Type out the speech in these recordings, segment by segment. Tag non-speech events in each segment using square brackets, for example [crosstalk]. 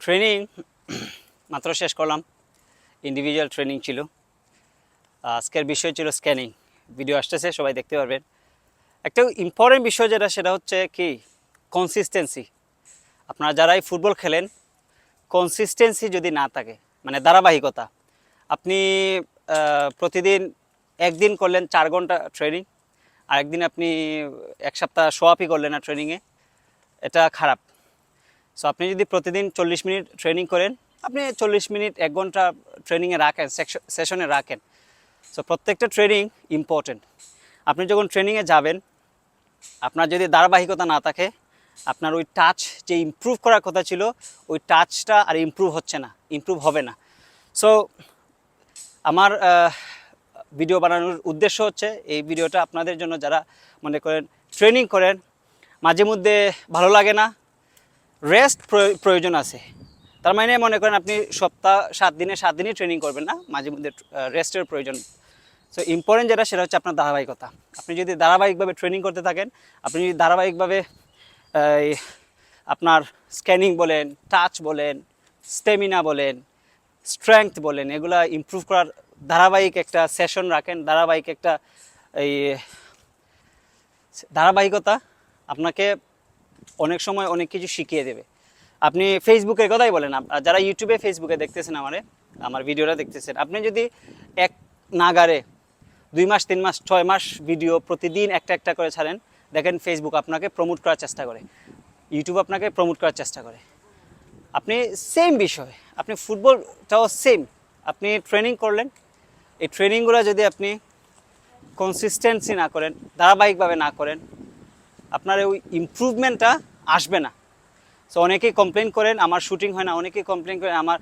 Training [clears throat] মাত্র শেষ করলাম। ইন্ডিভিজুয়াল ট্রেনিং ছিল। আজকের বিষয় ছিল স্ক্যানিং ভিডিও আসতেছে, সবাই দেখতে পারবেন। একটা ইম্পর্টেন্ট বিষয় যেটা, সেটা হচ্ছে কি? কনসিস্টেন্সি আপনারা যারাই ফুটবল খেলেন কনসিস্টেন্সি যদি না থাকে মানে ধারাবাহিকতা, আপনি প্রতিদিন একদিন করলেন চার ঘণ্টা ট্রেনিং আর একদিন আপনি এক সপ্তাহ সোয়াপই করলেন না ট্রেনিংয়ে এটা খারাপ। সো আপনি যদি প্রতিদিন চল্লিশ মিনিট ট্রেনিং করেন, আপনি চল্লিশ মিনিট এক ঘণ্টা ট্রেনিংয়ে রাখেন সেশনে রাখেন। সো প্রত্যেকটা ট্রেনিং ইম্পর্টেন্ট আপনি যখন ট্রেনিংয়ে যাবেন, আপনার যদি ধারাবাহিকতা না থাকে, আপনার ওই টাচ যে ইমপ্রুভ করার কথা ছিল, ওই টাচটা আর ইমপ্রুভ হচ্ছে না ইমপ্রুভ হবে না। সো আমার ভিডিও বানানোর উদ্দেশ্য হচ্ছে, এই ভিডিওটা আপনাদের জন্য যারা মনে করেন ট্রেনিং করেন, মাঝে মধ্যে ভালো লাগে না রেস্ট প্রয়োজন আছে। তার মানে মনে করেন আপনি সপ্তাহ সাত দিনে, সাত দিনই ট্রেনিং করবেন না, মাঝে মধ্যে রেস্টের প্রয়োজন। সো ইম্পর্টেন্ট যেটা সেটা হচ্ছে আপনার ধারাবাহিকতা। আপনি যদি ধারাবাহিকভাবে ট্রেনিং করতে থাকেন, আপনি যদি ধারাবাহিকভাবে আপনার স্ক্যানিং বলেন টাচ বলেন স্টেমিনা বলেন স্ট্রেংথ বলেন, এগুলা ইমপ্রুভ করার ধারাবাহিক একটা সেশন রাখেন। ধারাবাহিক একটা, এই, ধারাবাহিকতা আপনাকে অনেক সময় অনেক কিছু শিখিয়ে দেবে। আপনি ফেসবুকের কথাই বলেন যারা ইউটিউবে ফেসবুকে দেখতেছেন আমারে, আমার ভিডিওটা দেখতেছেন, আপনি যদি এক নাগারে দুই মাস, তিন মাস, ছয় মাস ভিডিও প্রতিদিন একটা একটা করে ছাড়েন, দেখেন ফেসবুক আপনাকে প্রমোট করার চেষ্টা করে। ইউটিউব আপনাকে প্রমোট করার চেষ্টা করে। আপনি সেম বিষয়, আপনি ফুটবলটাও সেম আপনি ট্রেনিং করলেন, এই ট্রেনিংগুলো যদি আপনি কনসিস্টেন্সি না করেন, ধারাবাহিকভাবে না করেন আপনার ওই ইম্প্রুভমেন্টটা আসবে না। সো অনেকেই কমপ্লেন করেন, আমার শুটিং হয় না, অনেকেই কমপ্লেন করেন, আমার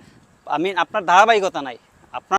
আমি আপনার ধারাবাহিকতা নাই। আপনার